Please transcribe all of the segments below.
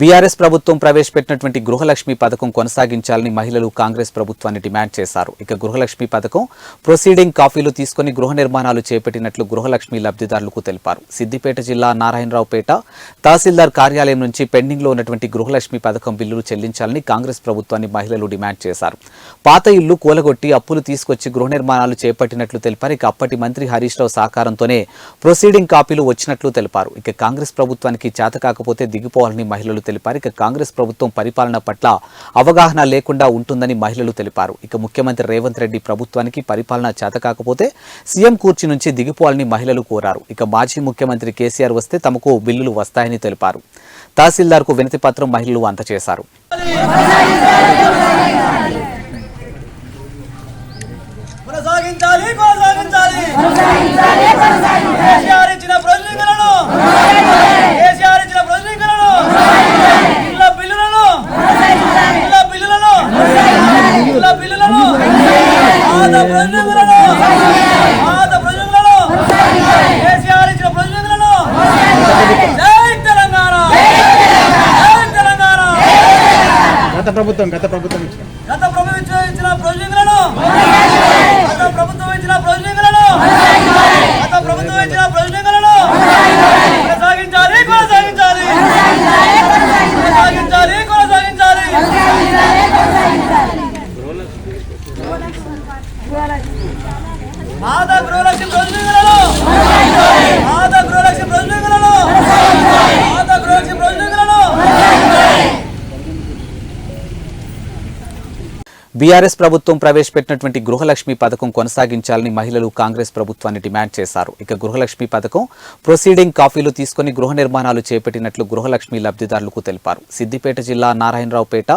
BRS ప్రభుత్వం ప్రవేశపెట్టినటువంటి గృహలక్ష్మి పథకం కొనసాగించాలని మహిళలు కాంగ్రెస్ ప్రభుత్వాన్ని డిమాండ్ చేశారు. ఇక గృహలక్ష్మి పథకం ప్రొసీడింగ్ కాపీలు తీసుకుని గృహ నిర్మాణాలు చేపట్టినట్లు గృహలక్ష్మి లబ్ధిదారులకు తెలిపారు. సిద్దిపేట జిల్లా నారాయణరావుపేట తహసీల్దార్ కార్యాలయం నుంచి పెండింగ్లో ఉన్నటువంటి గృహలక్ష్మి పథకం బిల్లులు చెల్లించాలని కాంగ్రెస్ ప్రభుత్వాన్ని మహిళలు డిమాండ్ చేశారు. పాత ఇల్లు కూలగొట్టి అప్పులు తీసుకొచ్చి గృహ నిర్మాణాలు చేపట్టినట్లు తెలిపారు. ఇక అప్పటి మంత్రి హరీష్ రావు సహకారంతోనే ప్రొసీడింగ్ కాపీలు వచ్చినట్లు తెలిపారు. ఇక కాంగ్రెస్ ప్రభుత్వానికి చేత కాకపోతే దిగిపోవాలని మహిళలు తెలిపారు. ఇక కాంగ్రెస్ ప్రభుత్వం పరిపాలన పట్ల అవగాహన లేకుండా ఉంటుందని మహిళలు తెలిపారు. ఇక ముఖ్యమంత్రి రేవంత్ రెడ్డి ప్రభుత్వానికి పరిపాలన చేత కాకపోతే సీఎం కూర్చి నుంచి దిగిపోవాలని మహిళలు కోరారు. ఇక మాజీ ముఖ్యమంత్రి కేసీఆర్ వస్తే తమకు బిల్లులు వస్తాయని తెలిపారు. తహసీల్దార్కు వినతి పత్రం మహిళలు అందజేశారు కొనసాగించాలి కొనసాగించాలి కేసీఆర్ ఇచ్చిన ప్రతినిధులను కేసీఆర్ ఇచ్చిన ప్రతినిధులను ఇళ్ళ బిల్లులను ఇళ్ళ బిల్లులను ఇళ్ళ బిల్లులను పాత ప్రతినిధులను పాత ప్రతినిధులను కేసీఆర్ ఇచ్చిన ప్రతినిధులను జై తెలంగాణ జై తెలంగాణ గత ప్రభుత్వం గత ప్రభుత్వం ఇచ్చిన. గత ప్రభుత్వం ఇచ్చిన ప్రతినిధులను గత ప్రభుత్వం ఇచ్చిన ప్రతినిధులను గత ప్రభుత్వం ఇచ్చిన ప్రతినిధులను కొనసాగించాలి కొనసాగించాలి. కొనసాగించాలి కొనసాగించాలి. పాత గృహలక్ష్మి ప్రతినిధులను పాత గృహలక్ష్మి ప్రతినిధులను పాత గృహలక్ష్మి ప్రతినిధులను బీఆర్ఎస్ ప్రభుత్వం ప్రవేశపెట్టినటువంటి గృహలక్ష్మి పథకం కొనసాగించాలని మహిళలు కాంగ్రెస్ ప్రభుత్వాన్ని డిమాండ్ చేశారు. ఇక గృహలక్ష్మి పథకం ప్రొసీడింగ్ కాపీలు తీసుకుని గృహ నిర్మాణాలు చేపట్టినట్లు గృహలక్ష్మి లబ్ధిదారులకు తెలిపారు. సిద్దిపేట జిల్లా నారాయణరావుపేట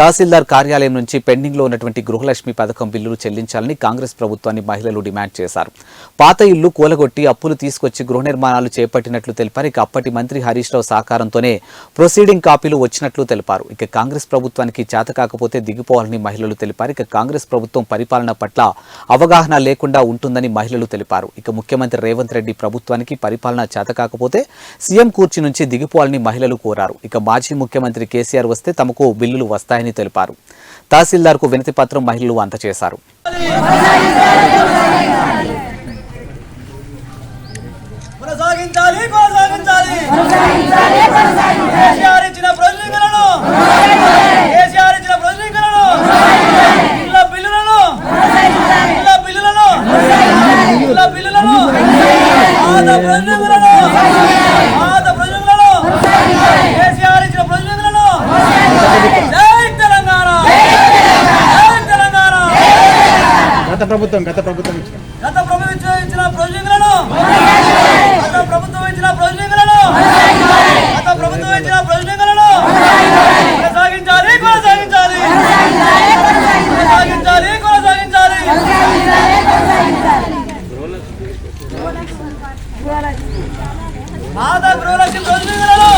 తహసీల్దార్ కార్యాలయం నుంచి పెండింగ్లో ఉన్నటువంటి గృహలక్ష్మి పథకం బిల్లులు చెల్లించాలని కాంగ్రెస్ ప్రభుత్వాన్ని మహిళలు డిమాండ్ చేశారు. పాత ఇల్లు కూలగొట్టి అప్పులు తీసుకొచ్చి గృహ నిర్మాణాలు చేపట్టినట్లు తెలిపారు. ఇక అప్పటి మంత్రి హరీష్ రావు సహకారంతోనే ప్రొసీడింగ్ కాపీలు వచ్చినట్లు తెలిపారు. ఇక కాంగ్రెస్ ప్రభుత్వానికి చేత కాకపోతే దిగిపోవాలని మహిళలు తెలిపారు. ఇక కాంగ్రెస్ ప్రభుత్వం పరిపాలన పట్ల అవగాహన లేకుండా ఉంటుందని మహిళలు తెలిపారు. ఇక ముఖ్యమంత్రి రేవంత్ రెడ్డి ప్రభుత్వానికి పరిపాలన చేత కాకపోతే సీఎం కూర్చి నుంచి దిగిపోవాలని మహిళలు కోరారు. ఇక మాజీ ముఖ్యమంత్రి కేసీఆర్ వస్తే తమకు బిల్లులు వస్తాయని తెలిపారు. తహసీల్దార్కు వినతి పత్రం మహిళలు అందజేశారు గత ప్రభుత్వం గత ప్రభుత్వం ఇచ్చిన. గత ప్రభుత్వం ఇచ్చిన ప్రాజెక్టులను గత ప్రభుత్వం ఇచ్చిన ప్రాజెక్టులను గత ప్రభుత్వం ఇచ్చిన ప్రాజెక్టులను కొనసాగించాలి కొనసాగించాలి. కొనసాగించాలి కొనసాగించాలి. పాత గృహలక్ష్మి ప్రాజెక్టులను